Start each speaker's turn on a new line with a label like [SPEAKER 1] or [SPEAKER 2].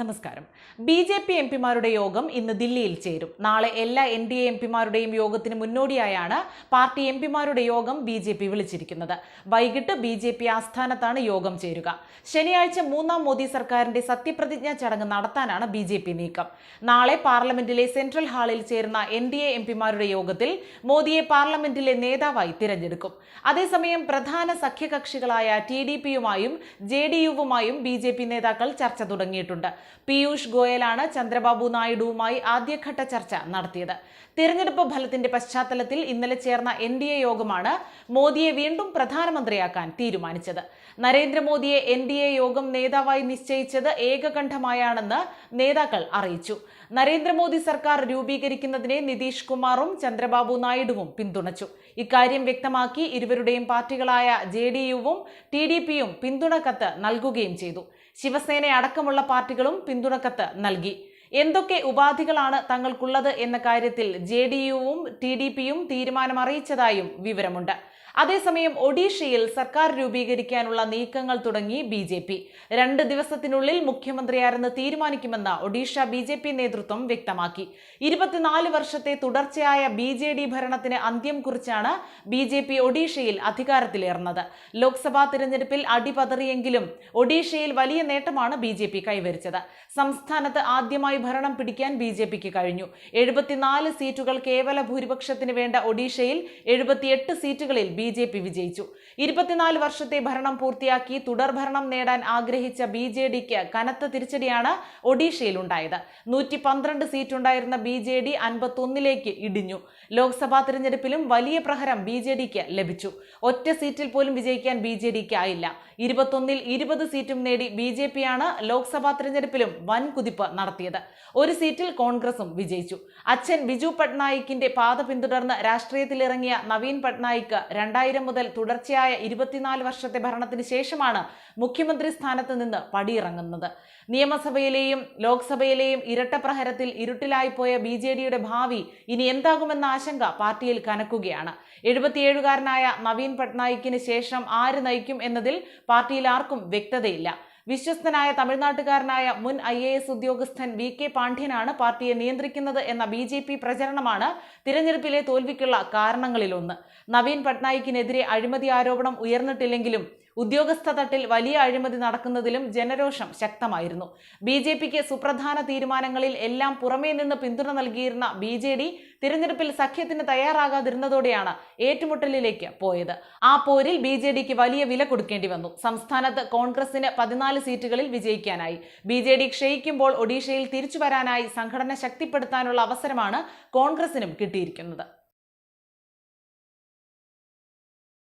[SPEAKER 1] നമസ്കാരം. B J P M പിമാരുടെ യോഗം ഇന്ന് ദില്ലിയിൽ ചേരും. നാളെ എല്ലാ എൻ ഡി എ എം പിമാരുടെയും യോഗത്തിന് മുന്നോടിയായാണ് പാർട്ടി എം പിമാരുടെ യോഗം ബി ജെ പി വിളിച്ചിരിക്കുന്നത്. വൈകിട്ട് ബി ജെ പി ആസ്ഥാനത്താണ് യോഗം ചേരുക. ശനിയാഴ്ച മൂന്നാം മോദി സർക്കാരിന്റെ സത്യപ്രതിജ്ഞാ ചടങ്ങ് നടത്താനാണ് ബി ജെ പി നീക്കം. നാളെ പാർലമെന്റിലെ സെൻട്രൽ ഹാളിൽ ചേരുന്ന എൻ ഡി എ എം പിമാരുടെ യോഗത്തിൽ മോദിയെ പാർലമെന്റിലെ നേതാവായി തിരഞ്ഞെടുക്കും. അതേസമയം പ്രധാന സഖ്യകക്ഷികളായ ടി ഡി പിയുമായും ജെ ഡി യുവുമായും ബി ജെ പി നേതാക്കൾ ചർച്ച തുടങ്ങിയിട്ടുണ്ട്. പീയൂഷ് ഗോയലാണ് ചന്ദ്രബാബു നായിഡുവുമായി ആദ്യഘട്ട ചർച്ച നടത്തിയത്. തിരഞ്ഞെടുപ്പ് ഫലത്തിന്റെ പശ്ചാത്തലത്തിൽ ഇന്നലെ ചേർന്ന എൻ ഡി എ യോഗമാണ് മോദിയെ വീണ്ടും പ്രധാനമന്ത്രിയാക്കാൻ തീരുമാനിച്ചത്. നരേന്ദ്രമോദിയെ എൻ ഡി എ യോഗം നേതാവായി നിശ്ചയിച്ചത് ഏകകണ്ഠമായാണെന്ന് നേതാക്കൾ അറിയിച്ചു. നരേന്ദ്രമോദി സർക്കാർ രൂപീകരിക്കുന്നതിനെ നിതീഷ് കുമാറും ചന്ദ്രബാബു നായിഡുവും പിന്തുണച്ചു. ഇക്കാര്യം വ്യക്തമാക്കി ഇരുവരുടെയും പാർട്ടികളായ ജെ ഡി യുവും ടി ഡി പിയും പിന്തുണ കത്ത് നൽകുകയും ചെയ്തു. ശിവസേന അടക്കമുള്ള പാർട്ടികളും പിന്തുണക്കത്ത് നൽകി. എന്തൊക്കെ ഉപാധികളാണ് തങ്ങൾക്കുള്ളത് എന്ന കാര്യത്തിൽ ജെ ഡി യുവും ടി ഡി പിയും തീരുമാനം അറിയിച്ചതായും വിവരമുണ്ട്. അതേസമയം ഒഡീഷയിൽ സർക്കാർ രൂപീകരിക്കാനുള്ള നീക്കങ്ങൾ തുടങ്ങി ബി ജെ പി. രണ്ട് ദിവസത്തിനുള്ളിൽ മുഖ്യമന്ത്രിയാരെന്ന് തീരുമാനിക്കുമെന്ന് ഒഡീഷ ബി ജെ പി നേതൃത്വം വ്യക്തമാക്കി. ഇരുപത്തിനാല് വർഷത്തെ തുടർച്ചയായ ബി ജെ ഡി ഭരണത്തിന് അന്ത്യം കുറിച്ചാണ് ബി ജെ പി ഒഡീഷയിൽ അധികാരത്തിലേറുന്നത്. ലോക്സഭാ തിരഞ്ഞെടുപ്പിൽ അടിപതറിയെങ്കിലും ഒഡീഷയിൽ വലിയ നേട്ടമാണ് ബി ജെ പി കൈവരിച്ചത്. സംസ്ഥാനത്ത് ആദ്യമായി ഭരണം പിടിക്കാൻ ബി ജെ പിക്ക് കഴിഞ്ഞു. എഴുപത്തിനാല് സീറ്റുകൾ കേവല ഭൂരിപക്ഷത്തിന് വേണ്ട ഒഡീഷയിൽ എഴുപത്തിയെട്ട് സീറ്റുകളിൽ ബി ജെ പി വിജയിച്ചു. ഇരുപത്തിനാല് വർഷത്തെ ഭരണം പൂർത്തിയാക്കി തുടർ ഭരണം നേടാൻ ആഗ്രഹിച്ച ബി ജെ ഡിക്ക് കനത്ത തിരിച്ചടിയാണ് ഒഡീഷയിൽ ഉണ്ടായത് നൂറ്റി പന്ത്രണ്ട് സീറ്റുണ്ടായിരുന്ന ബി ജെ ഡി അൻപത്തൊന്നിലേക്ക് ഇടിഞ്ഞു. ലോക്സഭാ തിരഞ്ഞെടുപ്പിലും വലിയ പ്രഹരം ബി ജെ ഡിക്ക് ലഭിച്ചു. ഒറ്റ സീറ്റിൽ പോലും വിജയിക്കാൻ ബി ജെ ഡിക്ക് ആയില്ല ഇരുപത്തൊന്നിൽ ഇരുപത് സീറ്റും നേടി ബി ജെ പിയാണ് ലോക്സഭാ തിരഞ്ഞെടുപ്പിലും വൻ കുതിപ്പ് നടത്തിയത്. ഒരു സീറ്റിൽ കോൺഗ്രസും വിജയിച്ചു. അച്ഛൻ ബിജു പട്നായിക്കിന്റെ പാത പിന്തുടർന്ന് രാഷ്ട്രീയത്തിലിറങ്ങിയ നവീൻ പട്നായിക്ക് രണ്ടായിരം മുതൽ തുടർച്ചയായ ഇരുപത്തിനാല് വർഷത്തെ ഭരണത്തിന് ശേഷമാണ് മുഖ്യമന്ത്രി സ്ഥാനത്ത് നിന്ന് പടിയിറങ്ങുന്നത്. നിയമസഭയിലെയും ലോക്സഭയിലെയും ഇരട്ട പ്രഹരത്തിൽ ഇരുട്ടിലായിപ്പോയ ബി ജെ ഡിയുടെ ഭാവി ഇനി എന്താകുമെന്ന ആശങ്ക പാർട്ടിയിൽ കനക്കുകയാണ്. എഴുപത്തിയേഴുകാരനായ നവീൻ പട്നായിക്കിന് ശേഷം ആര് നയിക്കും എന്നതിൽ പാർട്ടിയിൽ ആർക്കും വ്യക്തതയില്ല. വിശ്വസ്തനായ തമിഴ്നാട്ടുകാരനായ മുൻ ഐ എ എസ് ഉദ്യോഗസ്ഥൻ വി കെ പാണ്ഡ്യനാണ് പാർട്ടിയെ നിയന്ത്രിക്കുന്നത് എന്ന ബി ജെ പി പ്രചരണമാണ് തിരഞ്ഞെടുപ്പിലെ തോൽവിക്കുള്ള കാരണങ്ങളിലൊന്ന്. നവീൻ പട്നായിക്കിനെതിരെ അഴിമതി ആരോപണം ഉയർന്നിട്ടില്ലെങ്കിലും ഉദ്യോഗസ്ഥ തട്ടിൽ വലിയ അഴിമതി നടക്കുന്നതിലും ജനരോഷം ശക്തമായിരുന്നു. ബി ജെ പിക്ക് സുപ്രധാന തീരുമാനങ്ങളിൽ എല്ലാം പുറമേ നിന്ന് പിന്തുണ നൽകിയിരുന്ന ബി ജെ ഡി തിരഞ്ഞെടുപ്പിൽ സഖ്യത്തിന് തയ്യാറാകാതിരുന്നതോടെയാണ് ഏറ്റുമുട്ടലിലേക്ക് പോയത്. ആ പോരിൽ ബി ജെ ഡിക്ക് വലിയ വില കൊടുക്കേണ്ടി വന്നു. സംസ്ഥാനത്ത് കോൺഗ്രസിന് പതിനാല് സീറ്റുകളിൽ വിജയിക്കാനായി. ബി ജെ ഡി ക്ഷയിക്കുമ്പോൾ ഒഡീഷയിൽ തിരിച്ചു വരാനായി സംഘടന ശക്തിപ്പെടുത്താനുള്ള അവസരമാണ് കോൺഗ്രസിനും കിട്ടിയിരിക്കുന്നത്.